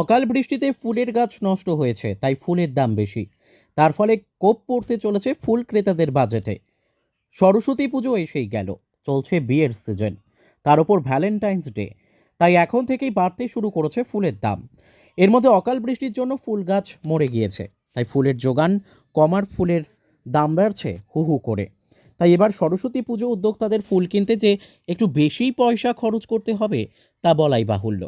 অকাল বৃষ্টিতে ফুলের গাছ নষ্ট হয়েছে, তাই ফুলের দাম বেশি। তার ফলে কোপ পড়তে চলেছে ফুল ক্রেতাদের বাজেটে। সরস্বতী পুজো এসেই গেল, চলছে বিয়ের সিজন, তার উপর ভ্যালেন্টাইন্স ডে, তাই এখন থেকেই বাড়তে শুরু করেছে ফুলের দাম। এর মধ্যে অকাল বৃষ্টির জন্য ফুল গাছ মরে গিয়েছে, তাই ফুলের যোগান কমার ফুলের দাম বাড়ছে হু হু করে। তাই এবার সরস্বতী পুজো উদ্যোক্তাদের ফুল কিনতে যে একটু বেশি পয়সা খরচ করতে হবে, তা বলাই বাহুল্য।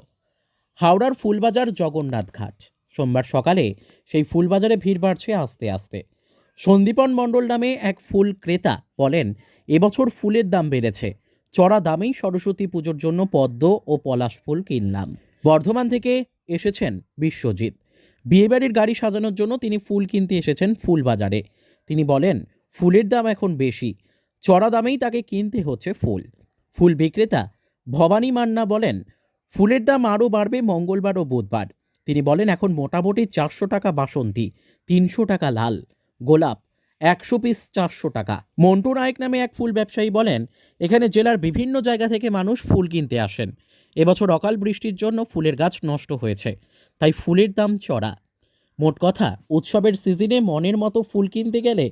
হাওড়ার ফুলবাজার জগন্নাথ ঘাট। সোমবার সকালে সেই ফুলবাজারে ভিড় বাড়ছে আস্তে আস্তে। সন্দীপন মণ্ডল নামে এক ফুল ক্রেতা বলেন, এবছর ফুলের দাম বেড়েছে। চড়া দামেই সরস্বতী পুজোর জন্য পদ্ম ও পলাশ ফুল কিনলাম। বর্ধমান থেকে এসেছেন বিশ্বজিৎ। বিয়েবাড়ির গাড়ি সাজানোর জন্য তিনি ফুল কিনতে এসেছেন ফুলবাজারে। তিনি বলেন, ফুলের দাম এখন বেশি। চড়া দামেই তাকে কিনতে হচ্ছে ফুল। ফুল বিক্রেতা ভবানী মান্না বলেন ফুলের দাম আরও বাড়বে মঙ্গলবার ও বুধবার। তিনি বলেন, এখন মোটামুটি চারশো টাকা বাসন্তী, তিনশো টাকা লাল, গোলাপ, একশো পিস চারশো টাকা। মন্টু নায়ক নামে এক ফুল ব্যবসায়ী বলেন, এখানে জেলার বিভিন্ন জায়গা থেকে মানুষ ফুল কিনতে আসেন। এবছর অকাল বৃষ্টির জন্য ফুলের গাছ নষ্ট হয়েছে, তাই ফুলের দাম চড়া। মোট কথা, উৎসবের সিজনে মনের মতো ফুল কিনতে গেলে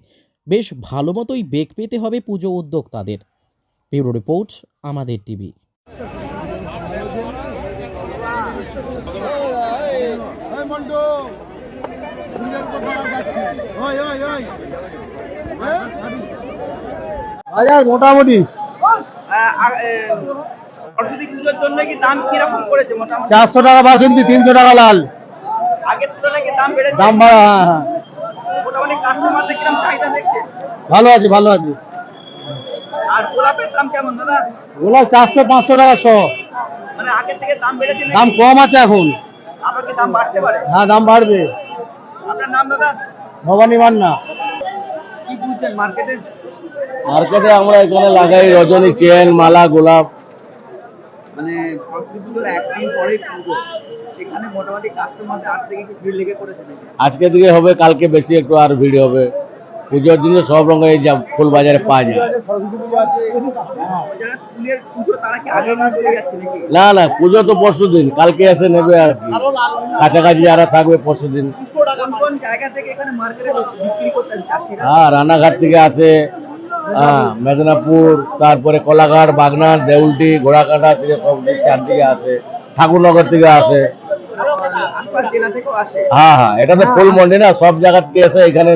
বেশ ভালো মতোই বেগ পেতে হবে পুজো উদ্যোক্তাদের। ব্যুরো রিপোর্ট, আমাদের টিভি। বাজার মোটামুটি। সরস্বতী পুজোর জন্য কি দাম কীরকম করেছে মোটামুটি? চারশো টাকা বাসন্তী তিনশো টাকা লাল। আগের তুলনায় কি দাম বেড়েছে? দাম বাড়া হ্যাঁ হ্যাঁ। মোটামুটি কাস্টমারদের কীরকম চাহিদা দেখছে? ভালো আছে ভালো আছে। আর গোলাপের দাম কেমন দাদা? গোলাপ চারশো পাঁচশো টাকা শ। দাম নাকি? দাম কম আছে এখন। দাম হ্যাঁ দাম বাড়বে। ভবানী মান্না। মার্কেটে? আমরা এখানে লাগাই রজনী চেন মালা গোলাপ। মানে আজকে দিকে হবে কালকে বেশি একটু আর ভিড় হবে। পুজোর দিনে সব রঙের যা ফুল বাজারে পাওয়া যায়। না না, পুজো তো পরশু দিন, কালকে এসে নেবে আর কি। কাছাকাছি যারা থাকবে পরশু দিন। হ্যাঁ রানাঘাট থেকে আসে হ্যাঁ মেদিনীপুর, তারপরে কোলাঘাট, বাগনান, দেউলটি, ঘোড়াকাটা থেকে সব চারদিকে আসে, ঠাকুরনগর থেকে আসে। হ্যাঁ হ্যাঁ এটা তো ফুল মন্ডি না সব জায়গা থেকে এসে এখানে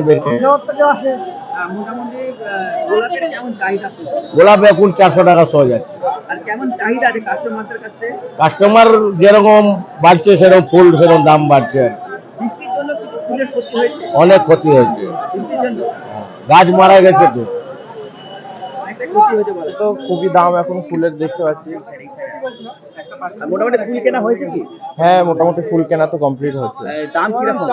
গোলাপ এখন চারশো টাকা সহ যাচ্ছে আর কেমন চাহিদা আছে কাস্টমার যেরকম বাড়ছে সেরকম ফুল সেরকম দাম বাড়ছে। আর কি। বৃষ্টির জন্য কিছু ফুলের ক্ষতি হয়েছে? অনেক ক্ষতি হয়েছে। গাছ মারা গেছে তো। খুবই দাম এখন ফুলের দেখতে পাচ্ছি। মোটামুটি ফুল কেনা হয়েছে কি? হ্যাঁ মোটামুটি ফুল কেনা তো কমপ্লিট আহ, দাম কীরকম?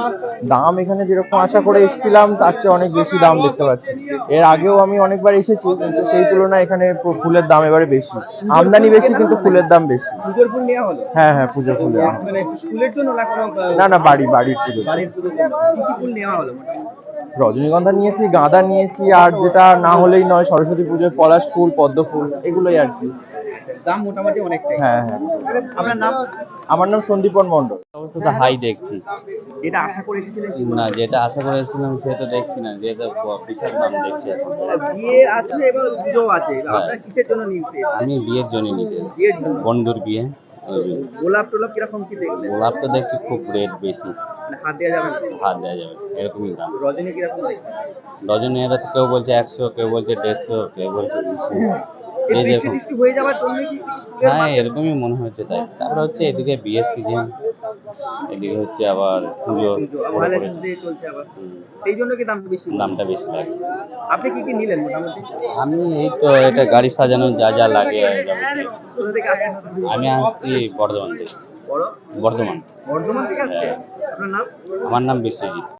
দাম এখানে যেরকম আশা করে এসেছিলাম তার চেয়ে অনেক বেশি দাম দেখতে পাচ্ছি। এর আগেও আমি অনেকবার এসেছি কিন্তু সেই তুলনায় এখানে ফুলের দাম এবারে বেশি। আমদানি বেশি কিন্তু ফুলের দাম বেশি। পুজোর ফুল নেওয়া হলো? হ্যাঁ হ্যাঁ পুজো ফুলে মানে ফুলের জন্য না কোনো না না বাড়ি বাড়ির পুজো বাড়ির পুজোর কি কি ফুল নেওয়া হলো মোটামুটি? রজনীগন্ধা নিয়েছি গাঁদা নিয়েছি আর যেটা না হলেই নয় সরস্বতী পুজোর পলাশ ফুল পদ্ম ফুল এগুলোই আর কি। দাম মোটামুটি অনেকটাই। হ্যাঁ হ্যাঁ। আপনার নাম? আমার নাম সন্দীপন অবস্থা হাই দেখছি। যেটা আশা করে এসেছিলেন না যেটা আশা করেছিলাম সেটা দেখছি না যেটা ব- বিশাল দাম দেখছি এখন। বিয়ে আছে এবার পুজো আছে। আপনার কিসের জন্য নিতে আমি বিয়ের জন্য নিতে বন্ধুর বিয়ে। গোলাপ টোলাপ কীরকম কি দেখলেন? গোলাপ তো দেখছি খুব রেট বেশি। মানে হাত দেওয়া যাবে হাত দেওয়া যাবে এরকমই দাম। রজনী কীরকম ডজনে এরা কেউ বলছে একশো কেউ বলছে দেড়শো কেউ বলছে দুশো। এই দেখুন হয়ে হ্যাঁ এরকমই মনে হচ্ছে তাই। তারপরে হচ্ছে এদিকে বিয়ের সিজন এদিকে হচ্ছে আবার পুজো দামটা বেশি? লাগে। আপনি কি কি নিলেন মোটামুটি? আমি এই তো এটা গাড়ি সাজানো যা যা লাগে থেকে আসেন আমি আসছি বর্ধমান থেকে। বর্ধমান। বর্ধমান থেকে হ্যাঁ। আমার নাম বিশ্বজিৎ।